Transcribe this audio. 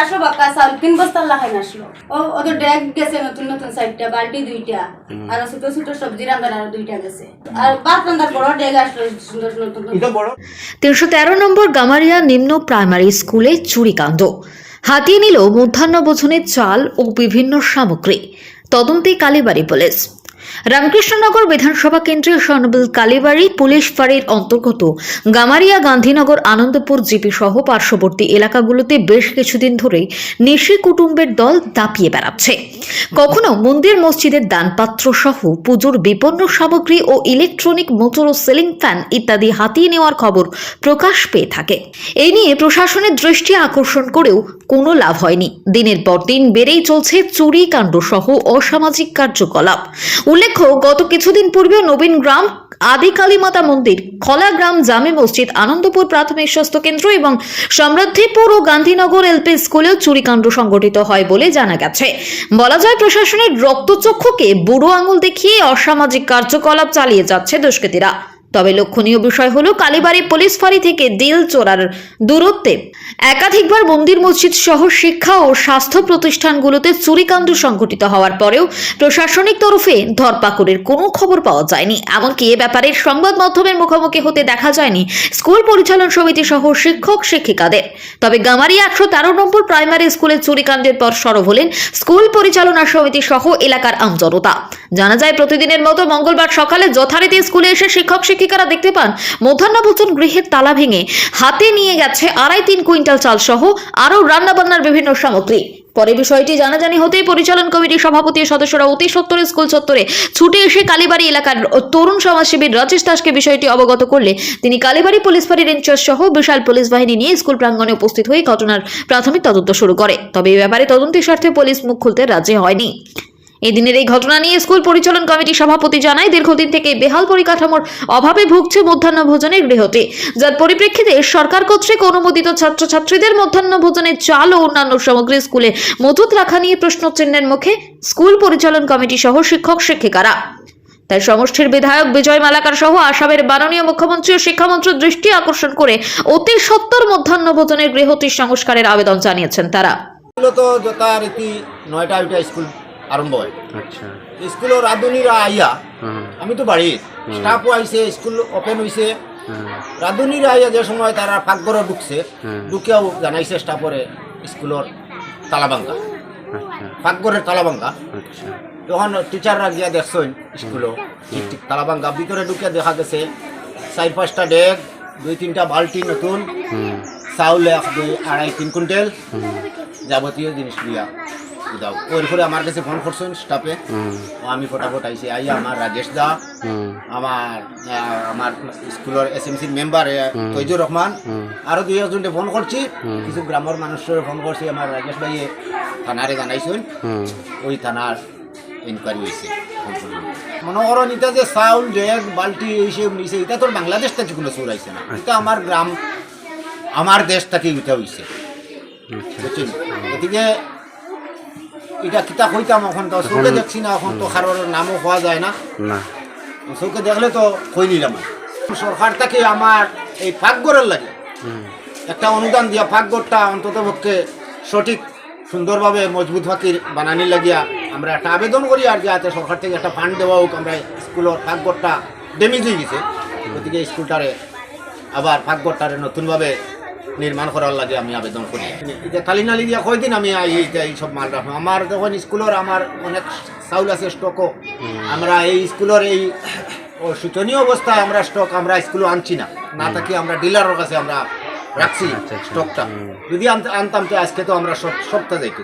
আসো বাক্কা চাউল তিন বস্তা আসলো। ও ডেক গেছে নতুন নতুন চারটা বালতি দুইটা আর ছোট ছোট সবজি আর দুইটা গেছে। আর ভাত বড় ডেক আসলো সুন্দর নতুন নতুন। এটা বড় তিনশো তেরো নম্বর গামারিয়া নিম্ন প্রাইমারি স্কুলে চুরিকাণ্ড হাতিয়ে নিল মধ্যাহ্নভোজনের চাল ও বিভিন্ন সামগ্রী। তদন্তে কালীবাড়ি পুলিশ। রামকৃষ্ণনগর বিধানসভা কেন্দ্রের সনবিল কালীবাড়ি পুলিশ ফাঁড়ির অন্তর্গত গামারিয়া গান্ধীনগর আনন্দপুর জিপি সহ পার্শ্ববর্তী এলাকাগুলোতে বেশ কিছুদিন ধরেই নিশি কুটুম্বের দল দাপিয়ে বেড়াচ্ছে। কখনো মন্দির মসজিদের দানপাত্র সহ পুজোর বিপন্ন সামগ্রী ও ইলেকট্রনিক মোটর ও সিলিং ফ্যান ইত্যাদি হাতিয়ে নেওয়ার খবর প্রকাশ পেয়ে থাকে। এই নিয়ে প্রশাসনের দৃষ্টি আকর্ষণ করেও কোনো লাভ হয়নি। দিনের পর দিন বেড়েই চলছে চুরি কাণ্ড সহ অসামাজিক কার্যকলাপ। উল্লেখ্য, গত কিছুদিন পূর্বে নবীন গ্রাম আদি কালীমাতা মন্দির খলাগ্রাম জামে মসজিদ, আনন্দপুর প্রাথমিক স্বাস্থ্য কেন্দ্র এবং সমৃদ্ধিপুর ও গান্ধীনগর এলপি স্কুলেও চুরিকাণ্ড সংঘটিত হয় বলে জানা গেছে। বলা যায়, প্রশাসনের রক্তচক্ষুকে বুড়ো আঙুল দেখিয়ে অসামাজিক কার্যকলাপ চালিয়ে যাচ্ছে দুষ্কৃতীরা। তবে লক্ষণীয় বিষয় হলো কালীবাড়ি পুলিশ ফাঁড়ি থেকে দিল চোরার দূরত্বে। একাধিকবার মন্দির মসজিদ সহ শিক্ষা ও স্বাস্থ্য প্রতিষ্ঠানগুলোতে চুরিকাণ্ড সংঘটিত হওয়ার পরেও প্রশাসনিক তরফে ধরপাকড়ের কোনো খবর পাওয়া যায়নি। এমনকি এ ব্যাপারে সংবাদ মাধ্যমের মুখোমুখি হতে দেখা যায়নি স্কুল পরিচালন সমিতি সহ শিক্ষক শিক্ষিকাদের। তবে গামারি একশো তেরো নম্বর প্রাইমারি স্কুলে চুরিকাণ্ডের পর সরব হলেন স্কুল পরিচালনা সমিতি সহ এলাকার আমজনতা। জানা যায়, প্রতিদিনের মতো মঙ্গলবার সকালে যথারীতি স্কুলে এসে শিক্ষক শিক্ষিকারা দেখতে পান? মধ্যাহ্নভোজন গৃহের তালা ভেঙে হাতে নিয়ে গেছে আড়াই তিন কুইন্টাল চাল সহ আরও রান্নাবান্নার বিভিন্ন সামগ্রী। পরে বিষয়টি জানাজানি হতেই পরিচালন কমিটির সভাপতি সদস্যরা অতি সত্তরে স্কুল চত্বরে ছুটে এসে কালীবাড়ি এলাকার তরুণ সমাজসেবী রাজেশ দাসকে বিষয়টি অবগত করলে তিনি কালীবাড়ি পুলিশ ফাঁড়ির ইনচার্জ সহ বিশাল পুলিশ বাহিনী নিয়ে স্কুল প্রাঙ্গণে উপস্থিত হয়ে ঘটনার প্রাথমিক তদন্ত শুরু করে। তবে এই ব্যাপারে তদন্তের স্বার্থে পুলিশ মুখ খুলতে রাজি হয়নি। এদিনের এই ঘটনা নিয়ে স্কুল পরিচালন কমিটির সভাপতি জানায়, দীর্ঘদিন থেকে বেহাল পরিকাঠামোর অভাবে ভুগছে মধ্যাহ্ন ভোজনের গৃহটি। যার পরিপ্রেক্ষিতে সরকার কর্তৃক অনুমোদিত ছাত্রছাত্রীদের মধ্যাহ্ন ভোজনের চাল ও অন্যান্য সামগ্রী স্কুলে মজুত রাখা নিয়ে প্রশ্নচিহ্নের মুখে স্কুল পরিচালন কমিটি সহ শিক্ষক শিক্ষিকারা। তাই সমষ্টির বিধায়ক বিজয় মালাকার সহ আসামের মাননীয় মুখ্যমন্ত্রী ও শিক্ষামন্ত্রীর দৃষ্টি আকর্ষণ করে অতি সত্তর মধ্যাহ্ন ভোজনের গৃহটির সংস্কারের আবেদন জানিয়েছেন তারা। এগুলো তো যথারীতি নয়টা স্কুল আরম্ভ হয়। আচ্ছা। স্কুলের রাঁধুনিরা আইয়া আমি তো বাড়ির স্টাফও আইছে স্কুল ওপেন হইছে রাঁধুনিরা আইয়া যে সময় তারা পাকঘরে ঢুকছে। ঢুকেও জানাইছে স্টাফরে স্কুলের তালাবাঙ্গা আচ্ছা। পাকঘরের তালাবাঙ্গা আচ্ছা। তখন টিচাররা গিয়া দেখছেন স্কুলও ঠিক তালাবাঙ্গা ভিতরে ঢুকে দেখা গেছে চার পাঁচটা ডেগ দুই তিনটা বালতি নতুন চাউল এক দুই আড়াই তিন কুইন্টাল যাবতীয় জিনিস দিয়া। দাও। ওরপরে আমার কাছে ফোন করছেন স্টাফে আমি ফটাফট আইসি আইয়া আমার রাজেশ দা আমার আমার স্কুলের এস এম সির মেম্বার। তৈজুর রহমান আরও দুই একজনকে ফোন করছি। কিছু গ্রামের মানুষের ফোন করছি। আমার রাজেশ ভাইয়ে থানারে জানাইছেন। ওই থানার ইনকোয়ারি হয়েছে মনে করো নিতা যে চাউল ডেগ বালতি এইসব নিছে এটা তোর বাংলাদেশ থেকে কোনো চোর আইছে না। এটা আমার গ্রাম আমার দেশ থেকে এটা হয়েছে আচ্ছা। গতিকে এটা কিতা কইতাম এখন তো চোখে দেখছি না এখন তো কারোর নামও পাওয়া যায় না। না। চোখে দেখলে তো কই নিলাম। সরকার থেকে আমার এই ফাঁকগড়ের লাগে। একটা অনুদান দিয়া ফাঁকগড়টা অন্তত পক্ষে সঠিক সুন্দরভাবে মজবুত ফাঁকির বানানি লাগিয়া আমরা একটা আবেদন করি আর যাতে সরকার থেকে একটা ফান্ড দেওয়া হোক আমরা স্কুলের ফাঁকগড়টা ড্যামেজ হয়ে গেছে। গতিকে স্কুলটারে আবার ফাঁকগড়টারে নতুনভাবে নির্মাণ করার লাগে আমি আবেদন করি। এটা কালি নালি দিয়া কয়দিন আমি এই সব মাল রাখব আমার যখন স্কুলের আমার অনেক চাউল আছে স্টকও আমরা এই স্কুলের এই শোচনীয় অবস্থায় আমরা স্টক আমরা স্কুলে আনছি না। না থাকি আমরা ডিলারের কাছে আমরা রাখছি আচ্ছা, আচ্ছা। স্টকটা যদি আনতে- আনতাম তো আজকে তো আমরা সব সপ্তাহ যাইতে